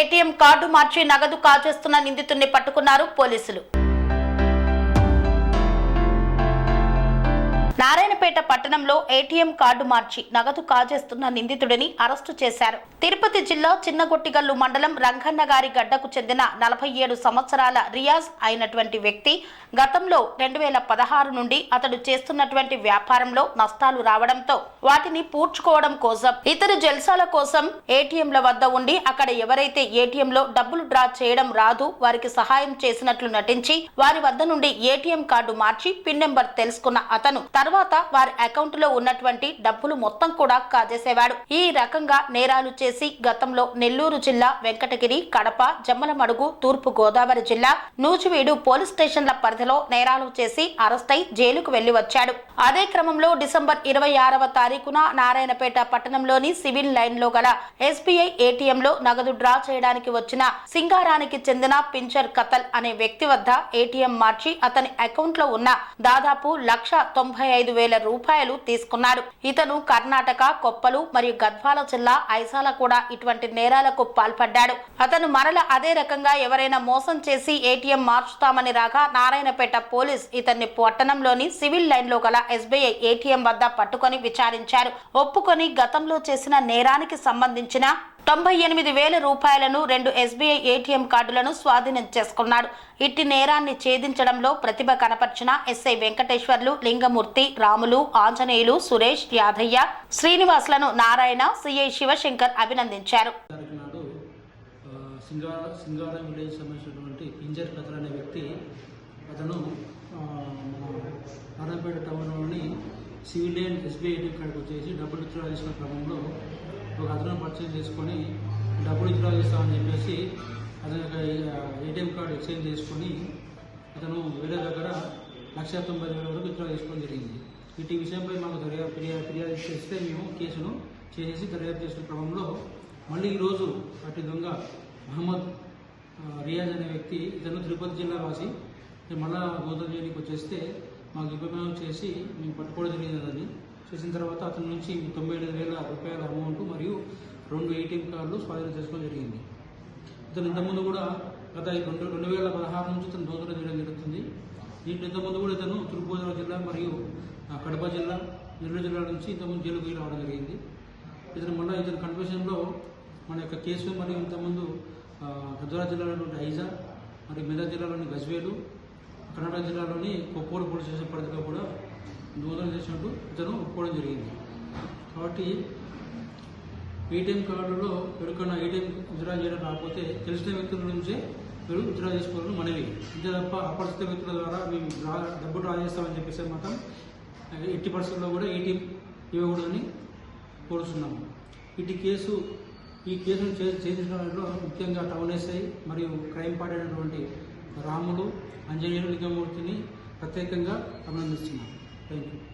ATM card మార్చి నగదు కాజేస్తున్న నిందితుడిని పట్టుకున్నారు పోలీసులు. నారాయణపేట పట్టణంలో ఏటీఎం కార్డు మార్చి నగదు కాజేస్తున్న నిందితుడిని అరెస్టు చేశారు. తిరుపతి జిల్లా చిన్నగొట్టిగల్లు మండలం రంగన్న గారి గడ్డకు చెందిన నలభై ఏడు సంవత్సరాల రియాజ్ అయినటువంటి వ్యక్తి గతంలో రెండు వేల పదహారు నుండి అతడు చేస్తున్నటువంటి వ్యాపారంలో నష్టాలు రావడంతో వాటిని పూడ్చుకోవడం కోసం ఇతరు జల్సాల కోసం ఏటీఎంల వద్ద ఉండి అక్కడ ఎవరైతే ఏటీఎంలో డబ్బులు డ్రా చేయడం రాదు వారికి సహాయం చేసినట్లు నటించి వారి వద్ద నుండి ఏటీఎం కార్డు మార్చి పిన్ నెంబర్ తెలుసుకున్న అతను తర్వాత వారి అకౌంట్లో ఉన్నటువంటి డబ్బులు మొత్తం కూడా కాజేసేవాడు. ఈ రకంగా నేరాలు చేసి గతంలో నెల్లూరు జిల్లా వెంకటగిరి కడప జమ్మలమడుగు తూర్పు గోదావరి జిల్లా నూజివీడు పోలీస్ స్టేషన్ల పరిధిలో నేరాలు చేసి అరెస్టై జైలుకు వెళ్ళి వచ్చాడు. అదే క్రమంలో డిసెంబర్ ఇరవై ఆరవ తారీఖున నారాయణపేట పట్టణంలోని సివిల్ లైన్లో గల ఎస్బీఐ ఏటీఎం లో నగదు డ్రా చేయడానికి వచ్చిన సింగారానికి చెందిన పించర్ కతల్ అనే వ్యక్తి వద్ద ఏటీఎం మార్చి అతని అకౌంట్లో ఉన్న దాదాపు లక్ష తొంభై ఐదు వేల రూపాయలు తీసుకున్నాడు. ఇతను కర్ణాటక కొప్పలు మరియు గద్వాల జిల్లా ఐసాల కూడా ఇటువంటి నేరాలకు పాల్పడ్డాడు. అతను మరల అదే రకంగా ఎవరైనా మోసం చేసి ఏటీఎం మార్చుతామని రాగా నారాయణపేట పోలీస్ ఇతన్ని పట్టణంలోని సివిల్ లైన్లో గల ఎస్బీఐ ఏటీఎం వద్ద పట్టుకొని విచారించారు. ఒప్పుకొని గతంలో చేసిన నేరానికి సంబంధించిన తొంభై ఎనిమిది వేల రూపాయలను రెండు ఎస్బీఐ ఏటీఎం కార్డులను స్వాధీనం చేసుకున్నాడు. ఇట్టి నేరాన్ని ఛేదించడంలో ప్రతిభ కనపర్చిన ఎస్ఐ వెంకటేశ్వర్లు లింగమూర్తి రాములు ఆంజనేయులు సురేష్ యాదయ్య శ్రీనివాసులను నారాయణ సిఐ శివశంకర్ అభినందించారు. అతను మన నారాయణపేట టౌన్లోని సివిల్ లైన్ ఎస్బీఐ ఏటీఎం కార్డుకి వచ్చేసి డబ్బులు విత్డ్రా చేసిన క్రమంలో ఒక అతను పర్చేజ్ చేసుకొని డబ్బులు విత్డ్రా చేస్తామని చెప్పేసి అతని యొక్క ఏటీఎం కార్డు ఎక్స్చేంజ్ చేసుకొని అతను వేరే దగ్గర లక్ష తొంభై వేల వరకు విత్డ్రా చేసుకోవడం జరిగింది. ఇటు విషయంపై మాకు దర్యాప్తు ఫిర్యాదు ఫిర్యాదు చేస్తే మేము కేసును చేసేసి దర్యాప్తు చేసిన క్రమంలో మళ్ళీ ఈరోజు అటు దొంగ మహమ్మద్ రియాజ్ అనే వ్యక్తి ఇతను తిరుపతి జిల్లా వాసి మళ్ళా గోదావరి వచ్చేస్తే మాకు ఇబ్బంది చేసి మేము పట్టుకోవడం జరిగింది అతన్ని చేసిన తర్వాత అతని నుంచి తొంభై ఐదు వేల రూపాయల అమౌంట్ మరియు రెండు ఏటీఎం కార్డులు స్వాధీనం చేసుకోవడం జరిగింది. ఇతను ఇంతకుముందు కూడా గత రెండు రెండు వేల పదహారు నుంచి ఇతను దోదన చేయడం జరుగుతుంది. దీంట్లో ఇంతకుముందు కూడా ఇతను తూర్పుగోదావరి జిల్లా మరియు కడప జిల్లా నెల్లూరు జిల్లా నుంచి ఇంతకుముందు జైలుకు రావడం జరిగింది. ఇతను మళ్ళీ ఇతని కన్ఫ్యూషన్లో మన యొక్క కేసు మరియు ఇంతకుముందు ఆ, గద్వాల జిల్లాలోని ఐజా మరియు మెదక్ జిల్లాలోని గజ్వేలు కర్ణాటక జిల్లాలోని కొప్పోలు పోలీస్ స్టేషన్ పరిధిలో కూడా దూరం చేసినట్టు ఇతను ఒప్పుకోవడం జరిగింది. కాబట్టి ఏటీఎం కార్డులో ఎవరికైనా ఏటీఎం విత్డ్రా చేయడం రాకపోతే తెలిసిన వ్యక్తుల నుంచే మీరు విత్డ్రా చేసుకోవాలని మనవి. అంతే తప్ప అపరిచిత వ్యక్తుల ద్వారా మేము డ్రా డబ్బు డ్రా చేస్తామని చెప్పేసి మాత్రం ఎట్టి పరిస్థితుల్లో కూడా ఏటీఎం ఇవ్వకూడదని కోరుతున్నాము. ఇటు కేసు ఈ కేసును చేసిన ముఖ్యంగా టౌన్ ఎస్ఐ మరియు క్రైమ్ పార్టీ అయినటువంటి రాముడు అంజనేయులు లింగమూర్తిని ప్రత్యేకంగా అభినందిస్తున్నాను థ్యాంక్ యూ